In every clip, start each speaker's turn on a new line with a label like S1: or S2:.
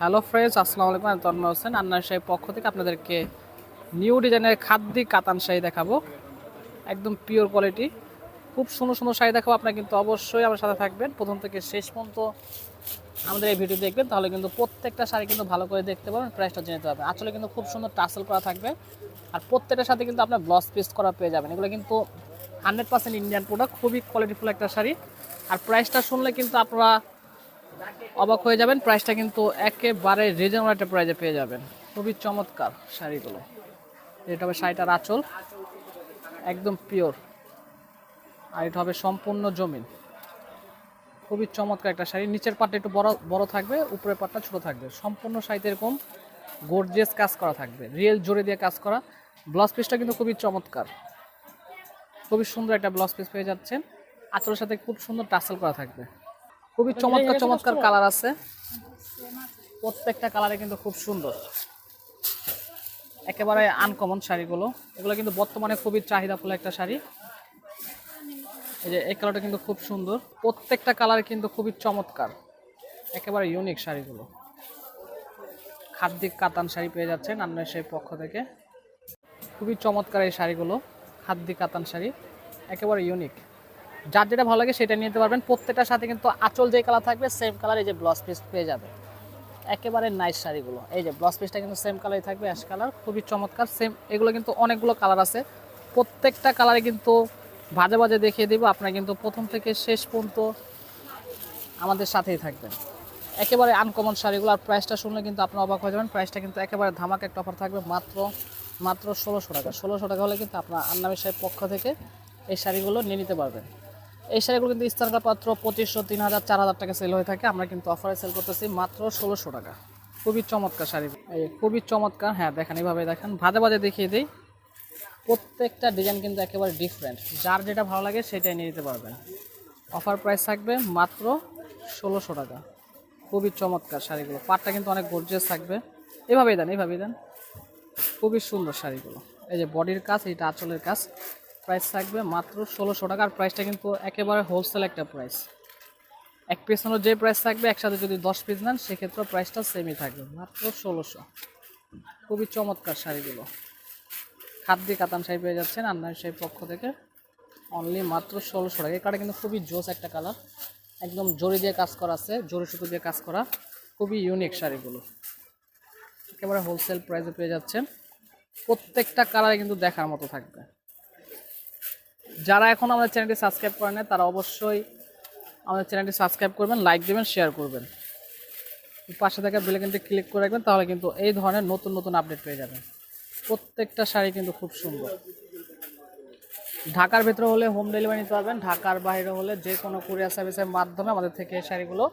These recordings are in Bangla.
S1: হ্যালো ফ্রেন্ডস আসসালামু আলাইকুম আমি তন্ময় হোসেন আন্নার শাহী পক্ষ থেকে আপনাদেরকে নিউ ডিজাইনের খাদ্যি কাতান শাড়ি দেখাবো। একদম পিওর কোয়ালিটি খুব সুন্দর সুন্দর শাড়ি দেখাবো। আপনারা কিন্তু অবশ্যই আমার সাথে থাকবেন। প্রথম থেকে শেষ পর্যন্ত আমাদের এই ভিডিও দেখবেন, তাহলে কিন্তু প্রত্যেকটা শাড়ি কিন্তু ভালো করে দেখতে পাবেন প্রাইসটা জেনে নিতে আসলে কিন্তু খুব সুন্দর টাসেল করা থাকবে। আর প্রত্যেকটার সাথে কিন্তু আপনার ব্লাউজ পিস করা পেয়ে যাবেন। এগুলো কিন্তু হান্ড্রেড পার্সেন্ট ইন্ডিয়ান প্রোডাক্ট খুবই কোয়ালিটিফুল একটা শাড়ি। আর প্রাইসটা শুনলে কিন্তু আপনারা অবাক হয়ে যাবেন প্রাইসটা কিন্তু একেবারে রিজনেবল একটা প্রাইসে পেয়ে যাবেন। খুবই চমৎকার শাড়িগুলো। এটা হবে শাড়িটার আঁচল, একদম পিওর আর এটা হবে সম্পূর্ণ জমিন। খুবই চমৎকার একটা শাড়ি। নিচের পাটটা একটু বড় বড় থাকবে, উপরের পাটটা ছোট থাকবে। সম্পূর্ণ শাড়িতে এরকম গোর্জিয়াস কাজ করা থাকবে রিয়েল জোরে দিয়ে কাজ করা। ব্লাউজ পিসটা কিন্তু খুবই চমৎকার। খুবই সুন্দর একটা ব্লাউজ পিস পেয়ে যাচ্ছেন। আঁচলের সাথে খুব সুন্দর টাসেল করা থাকবে। খুবই চমৎকার চমৎকার কালার। আছে। প্রত্যেকটা কালারে কিন্তু খুব সুন্দর। একেবারে আনকমন শাড়িগুলো। এগুলো কিন্তু বর্তমানে খুবই চাহিদা চাহিদাফুল একটা শাড়ি। এই যে এই কালারটা কিন্তু খুব সুন্দর। প্রত্যেকটা কালার কিন্তু খুবই চমৎকার। একেবারে ইউনিক শাড়িগুলো। খাদ্যিক কাতান শাড়ি পেয়ে যাচ্ছেন আপনার সেই পক্ষ থেকে। খুবই চমৎকার এই শাড়িগুলো। খাদ্যিক কাতান শাড়ি। একেবারে ইউনিক যার যেটা ভালো লাগে সেটা নিতে পারবেন। প্রত্যেকটার সাথে কিন্তু আঁচল যে কালার থাকবে সেম কালার এই যে ব্লাউজ পিস পেয়ে যাবে। একেবারে নাইস শাড়িগুলো। এই যে ব্লাউজ পিসটা কিন্তু সেম কালারই থাকবে অ্যাশ কালার খুবই চমৎকার সেম এগুলো কিন্তু অনেকগুলো কালার আছে। প্রত্যেকটা কালারে কিন্তু ভাজে ভাজে দেখিয়ে দিব, আপনারা কিন্তু প্রথম থেকে শেষ পর্যন্ত আমাদের সাথেই থাকবেন। একেবারে আনকমন শাড়িগুলো, আর প্রাইসটা শুনলে কিন্তু আপনারা অবাক হয়ে যাবেন। প্রাইসটা কিন্তু একেবারে ধামাকা একটা অফার থাকবে, মাত্র মাত্র ষোলোশো টাকা। ষোলোশো টাকা হলে কিন্তু আপনার আন্নামি সাহেব পক্ষ থেকে এই শাড়িগুলো নিয়ে নিতে পারবেন। এই শাড়িগুলো কিন্তু স্থানকার পাত্র পঁচিশশো তিন হাজার চার হাজার টাকা সেল হয়ে থাকে। আমরা কিন্তু অফারে সেল করতেছি মাত্র ষোলোশো টাকা। খুবই চমৎকার শাড়ি। এই খুবই চমৎকার। হ্যাঁ দেখেন, এইভাবে দেখেন। ভাজে ভাজে দেখিয়ে দিই। প্রত্যেকটা ডিজাইন কিন্তু একেবারে ডিফারেন্ট যার যেটা ভালো লাগে সেটাই নিয়ে নিতে পারবেন। অফার প্রাইস থাকবে মাত্র ষোলোশো টাকা। খুবই চমৎকার শাড়িগুলো। পাটটা কিন্তু অনেক গর্জিয়াস থাকবে। এভাবেই দেন এভাবেই দেন। খুবই সুন্দর শাড়িগুলো। এই যে বডির কাজ, এইটা আঁচলের কাজ। প্রাইস থাকবে মাত্র ষোলোশো টাকা। আর প্রাইসটা কিন্তু একেবারে হোলসেল একটা প্রাইস এক পিস হলো যে প্রাইস থাকবে, একসাথে যদি দশ পিস নেন, সেক্ষেত্রে প্রাইসটা সেমই থাকবে। মাত্র ষোলোশো। খুবই চমৎকার শাড়িগুলো। খাদ্য কাতান শাড়ি পেয়ে যাচ্ছেন আন্নার শাড়ির পক্ষ থেকে। অনলি মাত্র ষোলোশো টাকা। এই কার্ডে কিন্তু খুবই জোস একটা কালার। একদম জরি দিয়ে কাজ করা আছে জরি সুতো দিয়ে কাজ করা। খুবই ইউনিক শাড়িগুলো। একেবারে হোলসেল প্রাইসে পেয়ে যাচ্ছেন। প্রত্যেকটা কালারে কিন্তু দেখার মতো থাকবে। যারা এখন আমাদের চ্যানেলটি সাবস্ক্রাইব করেন নাই, তারা অবশ্যই আমাদের চ্যানেলটি সাবস্ক্রাইব করবেন লাইক দেবেন শেয়ার করবেন। পাশে থাকা বেলাইকনটি ক্লিক করে রাখবেন তাহলে কিন্তু এই ধরনের নতুন নতুন আপডেট পেয়ে যাবেন। প্রত্যেকটা শাড়ি কিন্তু খুব সুন্দর। ঢাকার ভেতরে হলে হোম ডেলিভারি নিতে পারবেন ঢাকার বাইরে হলে যে কোনো কুরিয়ার সার্ভিসের মাধ্যমে আমাদের থেকে শাড়িগুলো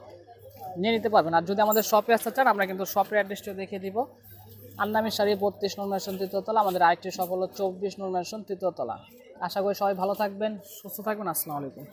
S1: নিয়ে নিতে পারবেন। আর যদি আমাদের শপে আসতে চান আমরা কিন্তু শপের অ্যাড্রেসটিও দেখিয়ে দিব। আন্নামি শাড়ি বত্রিশ নম্বর তৃতীয়তলা আমাদের আরেকটি সফল চব্বিশ নম্বর তৃতীয়তলা আশা করি সবাই ভালো থাকবেন, সুস্থ থাকবেন, আসসালামু আলাইকুম।